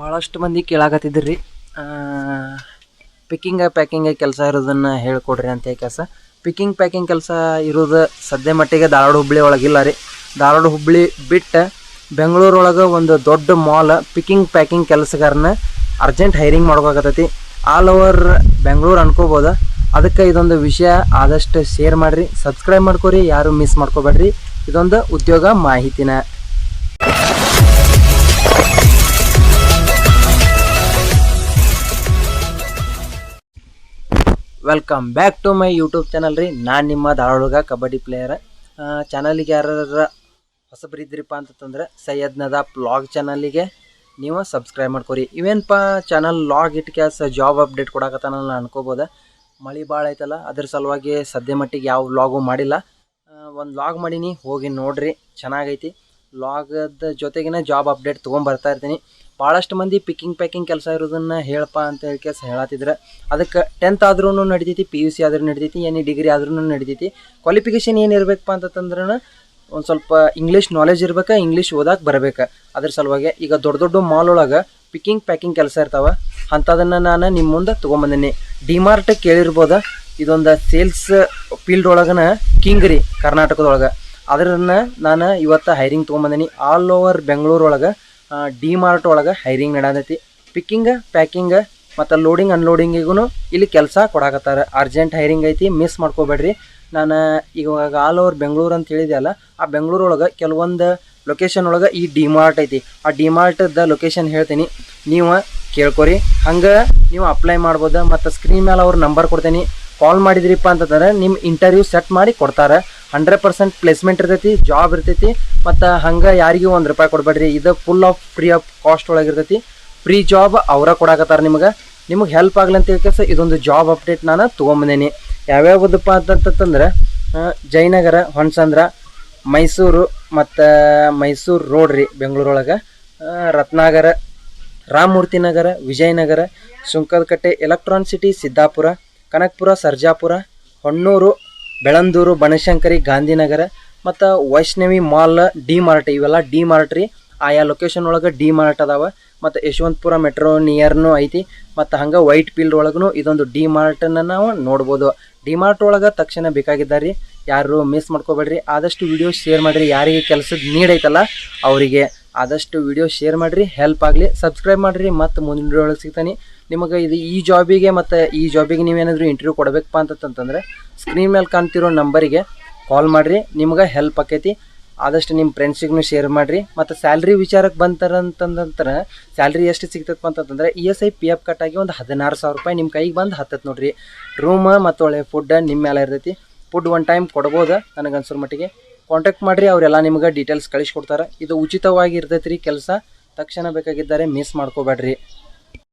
ಭಾಳಷ್ಟು ಮಂದಿ ಕೇಳಾಕತ್ತಿದ್ರಿ ಪಿಕ್ಕಿಂಗ ಪ್ಯಾಕಿಂಗ್ ಕೆಲಸ ಇರೋದನ್ನು ಹೇಳ್ಕೊಡ್ರಿ ಅಂತ ಕೆಲಸ. ಪಿಕ್ಕಿಂಗ್ ಪ್ಯಾಕಿಂಗ್ ಕೆಲಸ ಇರೋದು ಸದ್ಯ ಮಟ್ಟಿಗೆ ಧಾರವಾಡ ಹುಬ್ಳಿ ಒಳಗಿಲ್ಲ ರೀ. ಧಾರವಾಡ ಹುಬ್ಳಿ ಬಿಟ್ಟು ಬೆಂಗಳೂರೊಳಗೆ ಒಂದು ದೊಡ್ಡ ಮಾಲ್ ಪಿಕ್ಕಿಂಗ್ ಪ್ಯಾಕಿಂಗ್ ಕೆಲಸಗಾರನ ಅರ್ಜೆಂಟ್ ಹೈರಿಂಗ್ ಮಾಡ್ಬೇಕಾಗತ್ತೈತಿ ಆಲ್ ಓವರ್ ಬೆಂಗಳೂರು ಅನ್ಕೋಬೋದು. ಅದಕ್ಕೆ ಇದೊಂದು ವಿಷಯ ಆದಷ್ಟು ಶೇರ್ ಮಾಡಿರಿ. ಸಬ್ಸ್ಕ್ರೈಬ್ ಮಾಡ್ಕೊರಿ. ಯಾರು ಮಿಸ್ ಮಾಡ್ಕೋಬೇಡ್ರಿ. ಇದೊಂದು ಉದ್ಯೋಗ ಮಾಹಿತಿನ. Welcome back to my YouTube channel ರೀ. ನಾನು ನಿಮ್ಮ ಧಾರವಾಡ ಕಬಡ್ಡಿ ಪ್ಲೇಯರ್ ಚಾನಲಿಗೆ ಯಾರ ಹೊಸಬ್ರಿದ್ರಿಪ್ಪ ಅಂತಂದ್ರೆ ಸೈಯದ್ ನದಾಪ್ ಬ್ಲಾಗ್ ಚಾನಲಿಗೆ ನೀವು ಸಬ್ಸ್ಕ್ರೈಬ್ ಮಾಡ್ಕೊರಿ. ಇವೇನಪ್ಪ ಚಾನಲ್ ಲಾಗ್ ಇಟ್ ಕ್ಯಾಸ್ ಜಾಬ್ ಅಪ್ಡೇಟ್ ಕೊಡಕತ್ತಾನಲ್ಲ ಅನ್ಕೋಬೋದು. ಮಳೆ ಭಾಳ ಐತಲ್ಲ, ಅದ್ರ ಸಲುವಾಗಿ ಸದ್ಯ ಮಟ್ಟಿಗೆ ಯಾವ ವ್ಲಾಗು ಮಾಡಿಲ್ಲ. ಒಂದು ಲಾಗ್ ಮಾಡೀನಿ, ಹೋಗಿ ನೋಡ್ರಿ, ಚೆನ್ನಾಗೈತಿ. ಲಾಗದ ಜೊತೆಗಿನ ಜಾಬ್ ಅಪ್ಡೇಟ್ ತೊಗೊಂಬರ್ತಾ ಇರ್ತೀನಿ. ಭಾಳಷ್ಟು ಮಂದಿ ಪಿಕ್ಕಿಂಗ್ ಪ್ಯಾಕಿಂಗ್ ಕೆಲಸ ಇರೋದನ್ನು ಹೇಳಪ್ಪ ಅಂತ ಹೇಳಿ ಕೆಲಸ ಹೇಳತ್ತಿದ್ರೆ ಅದಕ್ಕೆ ಟೆಂತ್ ಆದ್ರೂ ನಡಿತೈತಿ ಪಿ ಯು ಸಿ ಆದ್ರೂ ನಡಿತೈತಿ ಎನಿ ಡಿಗ್ರಿ ಆದ್ರೂ ನಡಿತೈತಿ. ಕ್ವಾಲಿಫಿಕೇಷನ್ ಏನು ಇರಬೇಕಪ್ಪ ಅಂತಂದ್ರೆ ಒಂದು ಸ್ವಲ್ಪ ಇಂಗ್ಲೀಷ್ ನಾಲೆಜ್ ಇರ್ಬೇಕು ಇಂಗ್ಲೀಷ್ ಓದಕ್ಕೆ ಬರಬೇಕು. ಅದ್ರ ಸಲುವಾಗಿ ಈಗ ದೊಡ್ಡ ದೊಡ್ಡ ಮಾಲ್ ಒಳಗೆ ಪಿಕ್ಕಿಂಗ್ ಪ್ಯಾಕಿಂಗ್ ಕೆಲಸ ಇರ್ತಾವೆ. ಅಂಥದನ್ನು ನಾನು ನಿಮ್ಮ ಮುಂದೆ ತೊಗೊಂಬಂದಿನಿ. ಡಿಮಾರ್ಟ್ ಕೇಳಿರ್ಬೋದು? ಇದೊಂದು ಸೇಲ್ಸ್ ಫೀಲ್ಡ್ ಒಳಗನ ಕಿಂಗ್ ರೀ ಕರ್ನಾಟಕದೊಳಗೆ. ಅದರನ್ನ ನಾನು ಇವತ್ತು ಹೈರಿಂಗ್ ತೊಗೊಂಬಂದಿನಿ. ಆಲ್ ಓವರ್ ಬೆಂಗಳೂರು ಒಳಗೆ ಡಿ ಮಾರ್ಟ್ ಒಳಗೆ ಹೈರಿಂಗ್ ನಡೆದೈತಿ ಪಿಕ್ಕಿಂಗ್ ಪ್ಯಾಕಿಂಗ್ ಮತ್ತು ಲೋಡಿಂಗ್ ಅನ್ಲೋಡಿಂಗಿಗೂ ಇಲ್ಲಿ ಕೆಲಸ ಕೊಡಾಕತ್ತಾರ. ಅರ್ಜೆಂಟ್ ಹೈರಿಂಗ್ ಐತಿ ಮಿಸ್ ಮಾಡ್ಕೋಬೇಡ್ರಿ. ನಾನು ಇವಾಗ ಆಲ್ ಓವರ್ ಬೆಂಗಳೂರು ಅಂತ ಹೇಳಿದೆ ಅಲ್ಲ, ಆ ಬೆಂಗಳೂರು ಒಳಗೆ ಕೆಲವೊಂದು ಲೊಕೇಶನ್ ಒಳಗೆ ಈ ಡಿ ಮಾರ್ಟ್ ಐತಿ. ಆ ಡಿ ಮಾರ್ಟ್ದ ಲೊಕೇಶನ್ ಹೇಳ್ತೀನಿ. ನೀವು ಕೇಳ್ಕೊರಿ. ಹಂಗೆ ನೀವು ಅಪ್ಲೈ ಮಾಡ್ಬೋದು, ಮತ್ತು ಸ್ಕ್ರೀನ್ ಮೇಲೆ ಅವ್ರ ನಂಬರ್ ಕೊಡ್ತೀನಿ. ಕಾಲ್ ಮಾಡಿದ್ರಿಪ್ಪ ಅಂತಂದ್ರೆ ನಿಮ್ಮ ಇಂಟರ್ವ್ಯೂ ಸೆಟ್ ಮಾಡಿ ಕೊಡ್ತಾರೆ. ಹಂಡ್ರೆಡ್ ಪರ್ಸೆಂಟ್ ಪ್ಲೇಸ್ಮೆಂಟ್ ಇರ್ತೈತಿ ಜಾಬ್ ಇರ್ತೈತಿ, ಮತ್ತು ಹಂಗೆ ಯಾರಿಗೂ ಒಂದು ರೂಪಾಯಿ ಕೊಡಬೇಡ್ರಿ. ಇದು full of free of cost ಒಳಗಿರ್ತೈತಿ. Free job ಅವರ ಕೊಡಾಕತ್ತಾರ ನಿಮಗೆ. ನಿಮಗೆ ಹೆಲ್ಪ್ ಆಗಲಿ ಅಂತ ಹೇಳಿ ಇದೊಂದು ಜಾಬ್ ಅಪ್ಡೇಟ್ ನಾನು ತೊಗೊಂಬಂದೇನಿ. ಯಾವ್ಯಾವುದಪ್ಪ ಅಂತಂತಂದ್ರೆ ಜಯನಗರ, ಹೊನ್ಸಂದ್ರ, ಮೈಸೂರು, ಮತ್ತು ಮೈಸೂರು ರೋಡ್ ರೀ ಬೆಂಗಳೂರೊಳಗೆ. ರತ್ನಾಗರ, ರಾಮಮೂರ್ತಿ ನಗರ, ವಿಜಯನಗರ, ಸುಂಕದಕಟ್ಟೆ ಎಲೆಕ್ಟ್ರಾನ್ ಸಿಟಿ ಸಿದ್ದಾಪುರ, ಕನಕಪುರ, ಸರ್ಜಾಪುರ, ಹೊನ್ನೂರು ಬೆಳಂದೂರು, ಬನಶಂಕರಿ, ಗಾಂಧಿನಗರ, ಮತ್ತು ವೈಷ್ಣವಿ ಮಾಲ್, ಡಿ ಮಾರ್ಟ್, ಇವೆಲ್ಲ ಡಿ ಮಾರ್ಟ್ ರೀ. ಆಯಾ ಲೊಕೇಶನ್ ಒಳಗೆ ಡಿ ಮಾರ್ಟ್ ಅದಾವ. ಮತ್ತು ಯಶವಂತಪುರ ಮೆಟ್ರೋ ನಿಯರ್ನು ಐತಿ. ಮತ್ತು ಹಂಗೆ ವೈಟ್ ಫೀಲ್ಡ್ ಒಳಗೂ ಇದೊಂದು ಡಿ ಮಾರ್ಟನ್ನು ನಾವು ನೋಡ್ಬೋದು. ಡಿ ಮಾರ್ಟ್ ಒಳಗೆ ತಕ್ಷಣ ಬೇಕಾಗಿದ್ದಾರೆ ಯಾರು ಮಿಸ್ ಮಾಡ್ಕೋಬೇಡ್ರಿ. ಆದಷ್ಟು ವಿಡಿಯೋ ಶೇರ್ ಮಾಡಿರಿ. ಯಾರಿಗೆ ಕೆಲಸದ ನೀಡೈತಲ್ಲ ಅವರಿಗೆ. ಆದಷ್ಟು ವಿಡಿಯೋ ಶೇರ್ ಮಾಡಿರಿ ಹೆಲ್ಪ್ ಆಗಲಿ ಸಬ್ಸ್ಕ್ರೈಬ್ ಮಾಡಿರಿ ಮತ್ತು ಮುಂದಿನ ವಿಡಿಯೋ ಒಳಗೆ ಸಿಗ್ತಾನೆ. ನಿಮಗೆ ಇದು ಈ ಜಾಬಿಗೆ ಮತ್ತು ಈ ಜಾಬಿಗೆ ನೀವೇನಾದರೂ ಇಂಟರ್ವ್ಯೂ ಕೊಡಬೇಕಪ್ಪ ಅಂತಂತಂದರೆ ಸ್ಕ್ರೀನ್ ಮೇಲೆ ಕಾಣ್ತಿರೋ ನಂಬರಿಗೆ ಕಾಲ್ ಮಾಡಿರಿ, ನಿಮ್ಗೆ ಹೆಲ್ಪ್ ಆಕೈತಿ. ಆದಷ್ಟು ನಿಮ್ಮ ಫ್ರೆಂಡ್ಸಿಗೂ ಶೇರ್ ಮಾಡಿರಿ. ಮತ್ತು ಸ್ಯಾಲ್ರಿ ವಿಚಾರಕ್ಕೆ ಬಂತಾರೆ ಅಂತಂದ್ರೆ ಸ್ಯಾಲ್ರಿ ಎಷ್ಟು ಸಿಗ್ತದಪ್ಪ ಅಂತಂತಂದ್ರೆ E S I P F ಕಟ್ಟಾಗಿ ಒಂದು ಹದಿನಾರು ಸಾವಿರ ರೂಪಾಯಿ ನಿಮ್ಮ ಕೈಗೆ ಬಂದು ಹತ್ತತ್ತು ನೋಡಿರಿ. ರೂಮ್ ಮತ್ತು ಒಳ್ಳೆ ಫುಡ್ ನಿಮ್ಮ ಮೇಲೆ ಇರ್ತೈತಿ. ಫುಡ್ ಒನ್ ಟೈಮ್ ಕೊಡ್ಬೋದು? ನನಗೆ ಅನ್ಸೋ ಮಟ್ಟಿಗೆ. ಕಾಂಟ್ಯಾಕ್ಟ್ ಮಾಡಿರಿ ಅವರೆಲ್ಲ ನಿಮ್ಗೆ ಡೀಟೇಲ್ಸ್ ಕಳಿಸ್ಕೊಡ್ತಾರೆ ಇದು ಉಚಿತವಾಗಿ ಇರ್ತೈತೆ ರೀ ಕೆಲಸ. ತಕ್ಷಣ ಬೇಕಾಗಿದ್ದಾರೆ ಮಿಸ್ ಮಾಡ್ಕೋಬೇಡ್ರಿ.